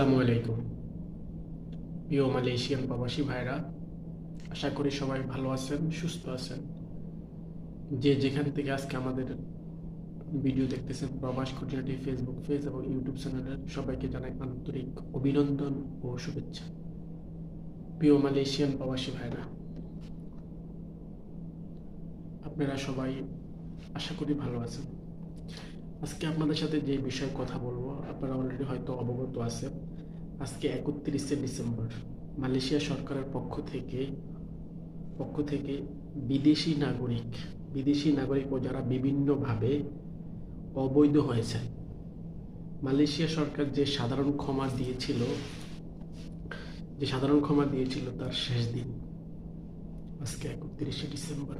আসসালামু আলাইকুম। প্রিয় মালয়েশিয়ান প্রবাসী ভাইরা, আশা করি সবাই ভালো আছেন, সুস্থ আছেন। যে যেখান থেকে আজকে আমাদের ভিডিও দেখতেছেন, প্রবাস খুঁটিনাটি ফেসবুক পেজ এবং ইউটিউব চ্যানেলের সবাইকে জানাই আন্তরিক অভিনন্দন ও শুভেচ্ছা। প্রিয় মালয়েশিয়ান প্রবাসী ভাইরা, আপনারা সবাই আশা করি ভালো আছেন। আজকে আপনাদের সাথে যে বিষয়ে কথা বলব, আপনারা অলরেডি হয়তো অবগত আছেন। আজকে একত্রিশে ডিসেম্বর, মালয়েশিয়া সরকারের পক্ষ থেকে পক্ষ থেকে বিদেশি নাগরিক বিদেশি নাগরিক ও যারা বিভিন্নভাবে অবৈধ হয়েছে, মালয়েশিয়া সরকার যে সাধারণ ক্ষমা দিয়েছিল, যে সাধারণ ক্ষমা দিয়েছিল তার শেষ দিন, আজকে একত্রিশে ডিসেম্বর।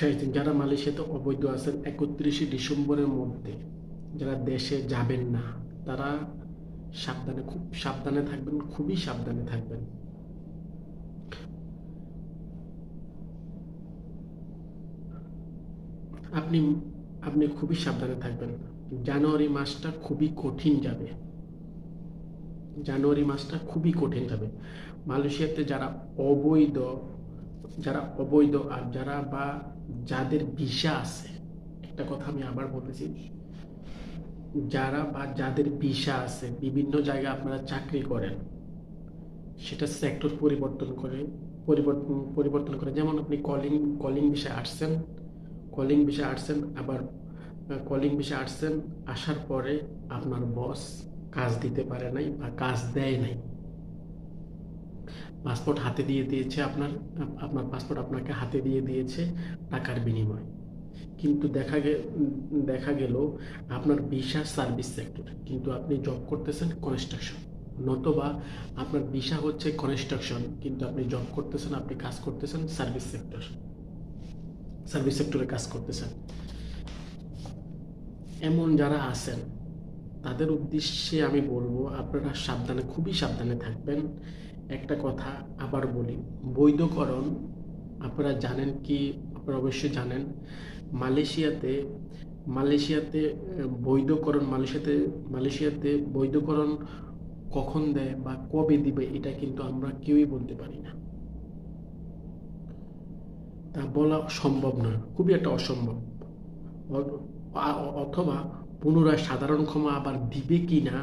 শেষ দিন যারা মালয়েশিয়াতে অবৈধ আছেন, একত্রিশে ডিসেম্বরের মধ্যে যারা দেশে যাবেন না, তারা সাবধানে খুব সাবধানে থাকবেন, খুবই সাবধানে থাকবেন। আপনি আপনি খুবই সাবধানে থাকবেন। জানুয়ারি মাসটা খুবই কঠিন যাবে। জানুয়ারি মাসটা খুবই কঠিন যাবে। মালয়েশিয়াতে যারা অবৈধ যারা অবৈধ আর যারা বা যাদের ভিসা আছে, একটা কথা আমি আবার বলেছি যারা বা যাদের ভিসা আছে, বিভিন্ন জায়গায় আপনারা চাকরি করেন, সেটা সেক্টর পরিবর্তন করে, পরিবর্তন পরিবর্তন করে। যেমন আপনি কলিং কলিং বিষয়ে আসছেন কলিং বিষয়ে আসছেন, আবার কলিং বিষয়ে আসছেন, আসার পরে আপনার বস কাজ দিতে পারে নাই বা কাজ দেয় নাই। পাসপোর্ট হাতে দিয়ে দিয়েছে আপনার আপনার পাসপোর্ট আপনাকে হাতে দিয়ে দিয়েছে টাকার বিনিময়। কিন্তু দেখা দেখা গেল আপনার ভিসা সার্ভিস সেক্টর, কিন্তু আপনি জব করতেছেন কনস্ট্রাকশন নতবা আপনার ভিসা হচ্ছে কনস্ট্রাকশন কিন্তু আপনি জব করতেছেন, আপনি কাজ করতেছেন সার্ভিস সেক্টর। সার্ভিস সেক্টরে কাজ করতেছেন। এমন যারা আছেন, তাদের উদ্দেশ্যে আমি বলব, আপনারা সাবধানে, খুবই সাবধানে থাকবেন। একটা কথা আবার বলি। বৈধকরণ, আপনারা জানেন কি? আপনারা অবশ্যই জানেন। মালয়েশিয়াতে মালয়েশিয়াতে বৈধকরণ, মালয়েশিয়াতে মালয়েশিয়াতে বৈধকরণ কখন দেয় বা কবে দিবে, এটা কিন্তু আমরা কেউই বলতে পারি না। তা বলা সম্ভব নয়, খুবই একটা অসম্ভব। অথবা পুনরায় সাধারণ ক্ষমা আবার দিবে কি না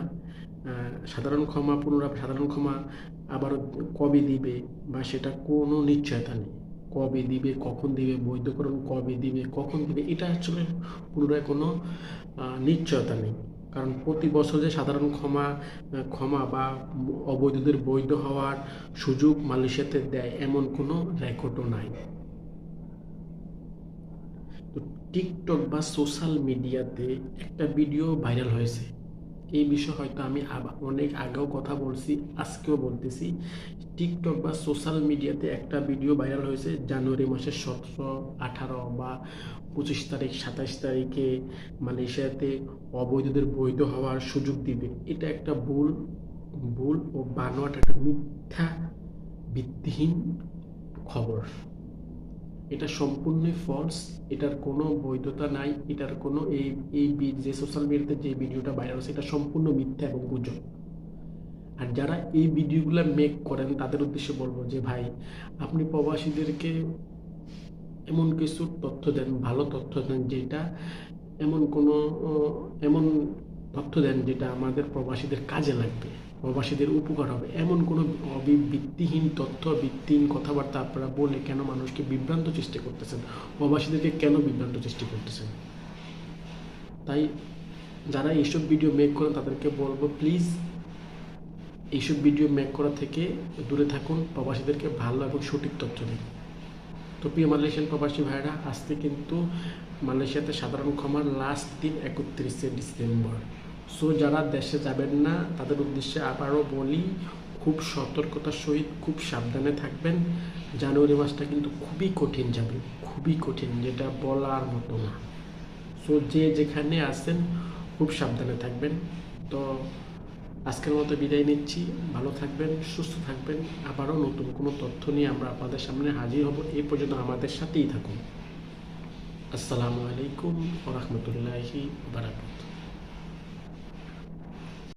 সাধারণ ক্ষমা পুনরায়, সাধারণ ক্ষমা আবার কবে দিবে বা সেটা কোনো নিশ্চয়তা নেই। কবে দিবে, কখন দিবে, বৈধকরণ কবে দিবে, কখন দিবে, এটা আসলে পুনরায় কোনো নিশ্চয়তা নেই। কারণ প্রতি বছর যে সাধারণ ক্ষমা ক্ষমা বা অবৈধদের বৈধ হওয়ার সুযোগ মালয়েশিয়াতে দেয়, এমন কোনো রেকর্ডও নাই। তো টিকটক বা সোশ্যাল মিডিয়াতে একটা ভিডিও ভাইরাল হয়েছে। এই বিষয়ে হয়তো আমি অনেক আগেও কথা বলছি, আজকেও বলতেছি। টিকটক বা সোশ্যাল মিডিয়াতে একটা ভিডিও ভাইরাল হয়েছে জানুয়ারি মাসের সতেরো, আঠারো বা পঁচিশ তারিখ, সাতাশ তারিখে মালয়েশিয়াতে অবৈধদের বৈধ হওয়ার সুযোগ দিবে। এটা একটা ভুল ভুল ও বানোয়াট, একটা মিথ্যা ভিত্তিহীন খবর। এটা সম্পূর্ণই ফলস এটার কোনো বৈধতা নাই, এটার কোনো এই এই যে সোশ্যাল মিডিয়াতে যে ভিডিওটা ভাইরাল হচ্ছে এটা সম্পূর্ণ মিথ্যা এবং গুজব। আর যারা এই ভিডিওগুলো মেক করেন, তাদের উদ্দেশ্যে বলব যে, ভাই, আপনি প্রবাসীদেরকে এমন কিছু তথ্য দেন, ভালো তথ্য দেন, যেটা এমন কোনো এমন তথ্য দেন, যেটা আমাদের প্রবাসীদের কাজে লাগবে। প্রবাসীদের উপকার হবে। এমন কোনো ভিত্তিহীন তথ্য ভিত্তিহীন কথাবার্তা আপনারা বলে কেন মানুষকে বিভ্রান্ত চেষ্টা করতেছেন? প্রবাসীদেরকে কেন বিভ্রান্ত চেষ্টা করতেছেন? তাই যারা এইসব ভিডিও মেক করেন, তাদেরকে বলব প্লিজ এইসব ভিডিও মেক করা থেকে দূরে থাকুন, প্রবাসীদেরকে ভালো এবং সঠিক তথ্য দিন। তো প্রিয় মালয়েশিয়ান প্রবাসী ভাইরা আজকে কিন্তু মালয়েশিয়াতে সাধারণ ক্ষমার লাস্ট দিন একত্রিশে ডিসেম্বর। সো যারা দেশে যাবেন না, তাদের উদ্দেশ্যে আবারও বলি, খুব সতর্কতার সহিত খুব সাবধানে থাকবেন। জানুয়ারি মাসটা কিন্তু খুবই কঠিন যাবে, খুবই কঠিন, যেটা বলার মতো না। সো যে যেখানে আছেন, খুব সাবধানে থাকবেন। তো আজকের মতো বিদায় নিচ্ছি। ভালো থাকবেন, সুস্থ থাকবেন। আবারও নতুন কোনো তথ্য নিয়ে আমরা আপনাদের সামনে হাজির হব। এই পর্যন্ত আমাদের সাথেই থাকুন। আসসালামু আলাইকুম ওরহমতুল্লাহি বারাকাতুহ।